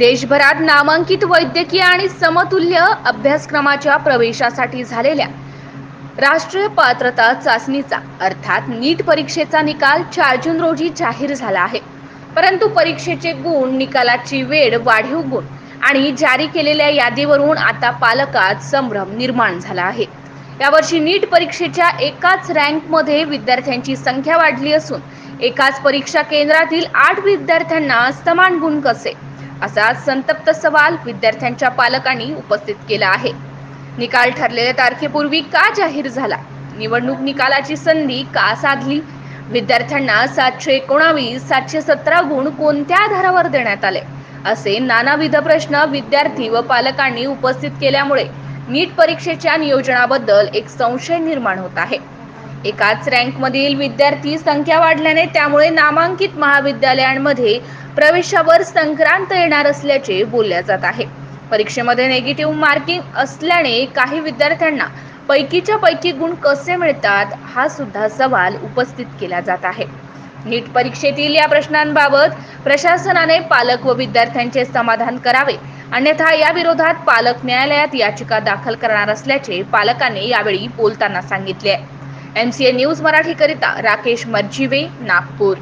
देशभरात नामांकित वैद्यकीय आणि समतुल्य अभ्यासक्रमाच्या प्रवेशासाठी झालेल्या राष्ट्रीय पात्रता चाचणीचा अर्थात नीट परीक्षेचा निकाल चार जून रोजी जाहीर झाला आहे. परंतु परीक्षेचे गुण निकालाची वेळ वाढीव गुण आणि जारी केलेल्या यादीवरून आता पालकात संभ्रम निर्माण झाला आहे. यावर्षी नीट परीक्षेच्या एकाच रँकमध्ये विद्यार्थ्यांची संख्या वाढली असून एकाच परीक्षा केंद्रातील आठ विद्यार्थ्यांना समान गुण कसे? असा संतप्त सवाल विद्यार्थ्यांच्या पालकांनी उपस्थित केला आहे. निकाल ठरलेल्या तारखेपूर्वी का जाहीर झाला? निवडणूक निकालाची संधी का साधली? विद्यार्थ्यांना सातशे एकोणावीस सातशे सतरा गुण कोणत्या आधारावर देण्यात आले? असे नानाविध प्रश्न विद्यार्थी व पालकांनी उपस्थित केल्यामुळे नीट परीक्षेच्या नियोजनाबद्दल एक संशय निर्माण होत आहे. एकाच रँकमधील विद्यार्थी संख्या वाढल्याने त्यामुळे नामांकित महाविद्यालयांमध्ये प्रवेशावर संक्रांत येणार असल्याचे बोलल्या जात आहे. परीक्षेमध्ये नेगेटिव्ह मार्किंग असल्याने काही विद्यार्थ्यांना पैकीच्या पैकी गुण कसे मिळतात हा सुद्धा सवाल उपस्थित केला जात आहे. नीट परीक्षेतील या प्रश्नांबाबत प्रशासनाने पालक व विद्यार्थ्यांचे समाधान करावे अन्यथा या विरोधात पालक न्यायालयात याचिका दाखल करणार असल्याचे पालकांनी यावेळी बोलताना सांगितले आहे. एम सी ए न्यूज मराठीकरिता राकेश मर्जिवे नागपूर.